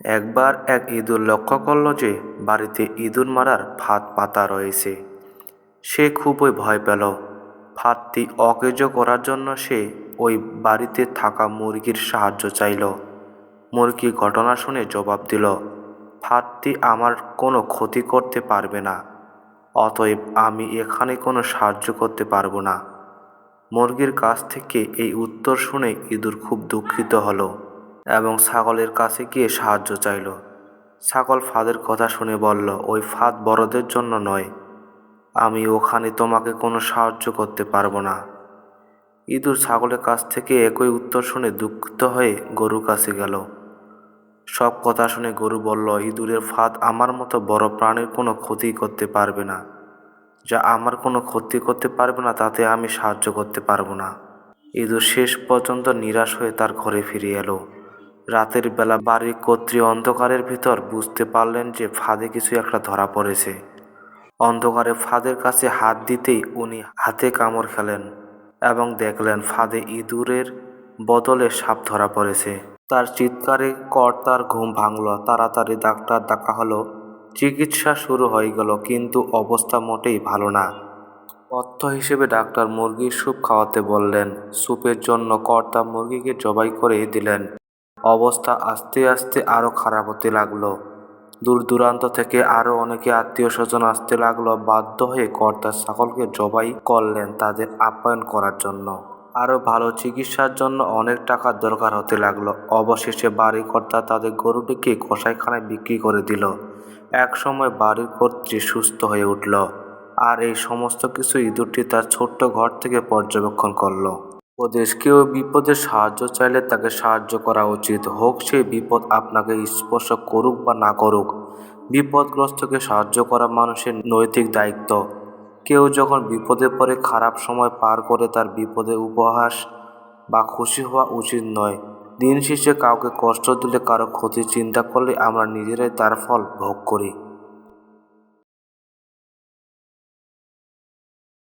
একবার এক ইঁদুর লক্ষ্য করল যে বাড়িতে ইঁদুর মারার ফাঁদ পাতা রয়েছে। সে খুবই ভয় পেল। ফাঁদটি অকেজ করার জন্য সে ওই বাড়িতে থাকা মুরগির সাহায্য চাইল। মুরগি ঘটনা শুনে জবাব দিল, ফাঁদটি আমার কোনো ক্ষতি করতে পারবে না, অতএব আমি এখানে কোনো সাহায্য করতে পারব না। মুরগির কাছ থেকে এই উত্তর শুনে ইঁদুর খুব দুঃখিত হলো। এবং ছাগলের কাছে গিয়ে সাহায্য চাইল। ছাগল ফাঁদের কথা শুনে বলল, ওই ফাঁদ বড়দের জন্য নয়। আমি ওখানে তোমাকে কোনো সাহায্য করতে পারব না। ইঁদুর ছাগলের কাছ থেকে একই উত্তর শুনে দুঃখিত হয়ে গরুর কাছে গেল। সব কথা শুনে গরু বলল, ইঁদুরের ফাঁদ আমার মতো বড় প্রাণীর কোনো ক্ষতি করতে পারবে না। যা আমার কোনো ক্ষতি করতে পারবে না, তাতে আমি সাহায্য করতে পারব না। ইঁদুর শেষ পর্যন্ত নিরাশ হয়ে তার ঘরে ফিরে এলো। রাতের বেলা বাড়ির কর্ত্রী অন্ধকারের ভিতর বুঝতে পারলেন যে ফাঁদে কিছু একটা ধরা পড়েছে। অন্ধকারে ফাঁদের কাছে হাত দিতেই উনি হাতে কামড় খেলেন এবং দেখলেন ফাঁদে ইঁদুরের বদলে সাপ ধরা পড়েছে। তার চিৎকারে কর্তার ঘুম ভাঙল। তাড়াতাড়ি ডাক্তার ডাকা হলো, চিকিৎসা শুরু হয়ে গেল, কিন্তু অবস্থা মোটেই ভালো না। অর্থ হিসেবে ডাক্তার মুরগির স্যুপ খাওয়াতে বললেন, স্যুপের জন্য কর্তা মুরগিকে জবাই করে দিলেন। অবস্থা আস্তে আস্তে আরও খারাপ হতে লাগল। দূর দূরান্ত থেকে আরও অনেকে আত্মীয় স্বজন আসতে লাগল, বাধ্য হয়ে কর্তা সকলকে জবাই করলেন তাদের আপ্যায়ন করার জন্য। আরও ভালো চিকিৎসার জন্য অনেক টাকার দরকার হতে লাগল। অবশেষে বাড়ি কর্তা তাদের গরুটিকে কসাইখানায় বিক্রি করে দিল। এক সময় বাড়ির কর্ত্রী সুস্থ হয়ে উঠল আর এই সমস্ত কিছু ইঁদুরটি তার ছোট্ট ঘর থেকে পর্যবেক্ষণ করল। উপদেশ কেউ বিপদে সাহায্য চাইলে তাকে সাহায্য করা উচিত। হোক সেই বিপদ আপনাকে স্পর্শ করুক বা না করুক, বিপদগ্রস্তকে সাহায্য করা মানুষের নৈতিক দায়িত্ব। কেউ যখন বিপদে পড়ে খারাপ সময় পার করে তার বিপদে উপহাস বা খুশি হওয়া উচিত নয়। দিন শেষে কাউকে কষ্ট দিলে কারও ক্ষতি চিন্তা করলে আমরা নিজেরাই তার ফল ভোগ করি।